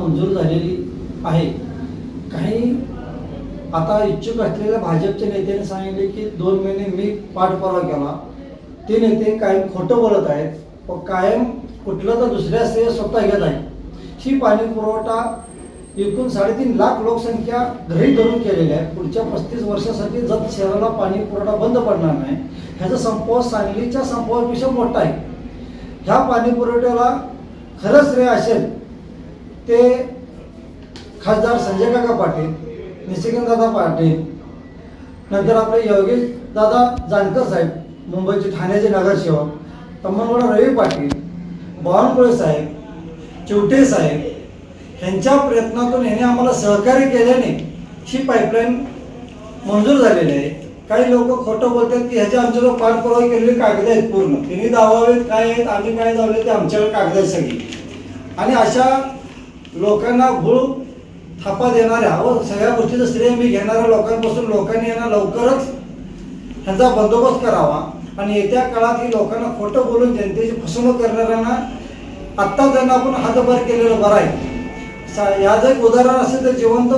मंजूर झालेली आहे. काही आता इच्छुक असलेल्या भाजपच्या नेत्याने सांगितले की दोन महिने मी पाठपुरावा केला. ते नेते कायम खोटं बोलत आहेत. व कायम कुठलं तर दुसऱ्या श्रेय स्वतः घेत आहे ही पाणी पुरवठा एकूण साडेतीन लाख लोकसंख्या घरी धरून केलेली आहे. पुढच्या पस्तीस वर्षासाठी जत शहराला पाणी पुरवठा बंद पडणार नाही. ह्याचा संपव सांगलीच्या संपवापेक्षा मोठा आहे. ह्या पाणी पुरवठ्याला खरंच श्रेय असेल ते खासदार संजय काका पाटील निशिकांतदादा पाटील नंतर आपले योगेश दादा जानकर साहेब मुंबईचे ठाण्याचे नगरसेवक तम्मनगौडा रवी पाटील बावनकुळे साहेब चिवटे साहेब ह्यांच्या प्रयत्नातून ह्याने आम्हाला सहकार्य केल्याने ही पाईपलाईन मंजूर झालेली आहे. काही लोक खोटं बोलतात की ह्याच्या आमच्याकडे पाठपुरावा केलेले कागद आहेत पूर्ण. त्यांनी दावावेत काय आहेत आम्ही काय दावले ते आमच्याकडे कागद आहेत सगळी. आणि अशा लोकांना भूळ थापा देणाऱ्या व सगळ्या गोष्टीचं श्रेय मी घेणाऱ्या लोकांपासून लोकांनी यांना लवकरच ह्यांचा बंदोबस्त करावा. आणि येत्या काळात ही लोकांना खोटं बोलून जनतेची फसवणूक करणाऱ्यांना आत्ता त्यांना आपण हातभार केलेलं बरं आहे. सा- याचं एक उदाहरण असेल तर जिवंत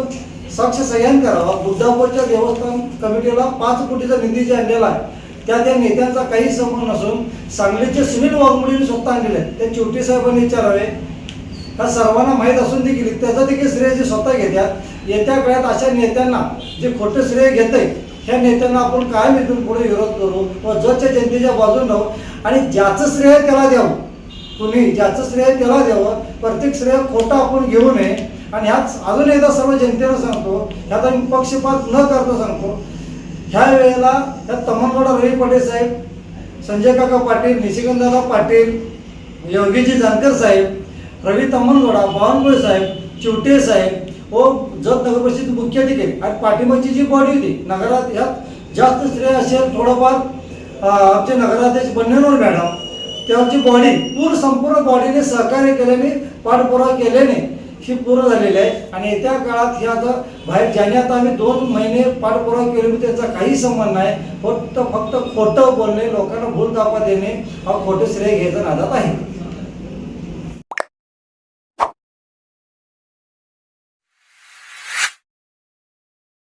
साक्ष सह्यान करावा. बुद्धापूरच्या देवस्थान कमिटीला पाच कोटीचा निधी जे आणलेला आहे त्या त्या नेत्यांचा काही संबंध नसून सांगलीचे सुनील वाघमोडीने स्वतः आणलेले आहेत ते चिवटी साहेबांनी विचारावे. ह्या सर्वांना माहीत असून देखील त्याचं देखील श्रेय जे स्वतः घेतात येत्या काळात अशा नेत्यांना जे खोटं श्रेय घेत ह्या नेत्यांना आपण कायम इथून पुढे विरोध करू व जगच्या जनतेच्या बाजून राहू आणि ज्याचं श्रेय त्याला द्यावं कुणी ज्याचं श्रेय त्याला द्यावं प्रत्येक श्रेय खोटं आपण घेऊ नये. आणि ह्याच अजून एकदा सर्व जनतेला सांगतो ह्यात आम्ही पक्षपात न करता सांगतो ह्या वेळेला ह्या तमनगडा रवी पाटील साहेब संजय काका पाटील निशिकांतदादा पाटील योगीजी जानकर साहेब रवी तमनगोडा बावनकुळे साहेब चिवटे साहेब व जत नगर परिषद मुख्याधिकारी आणि पाठिंबाची जी बॉडी होती नगरात ह्यात जास्त स्त्रिया असेल थोडंफार आमचे नगराध्यक्ष बन्नेनवर मॅडम त्यांची बॉडी पूर्ण संपूर्ण बॉडीने सहकार्य केल्याने पाठपुरावा केल्याने ही पूर्ण झालेली आहे. आणि येत्या काळात हे आता बाहेर ज्याने आता आम्ही दोन महिने पाठपुरावा केले म्हणजे त्याचा काही संबंध नाही. फक्त फक्त खोटं बोलणे लोकांना भूल दापा देणे हा खोटे श्रेय घ्यायचा नादात आहे.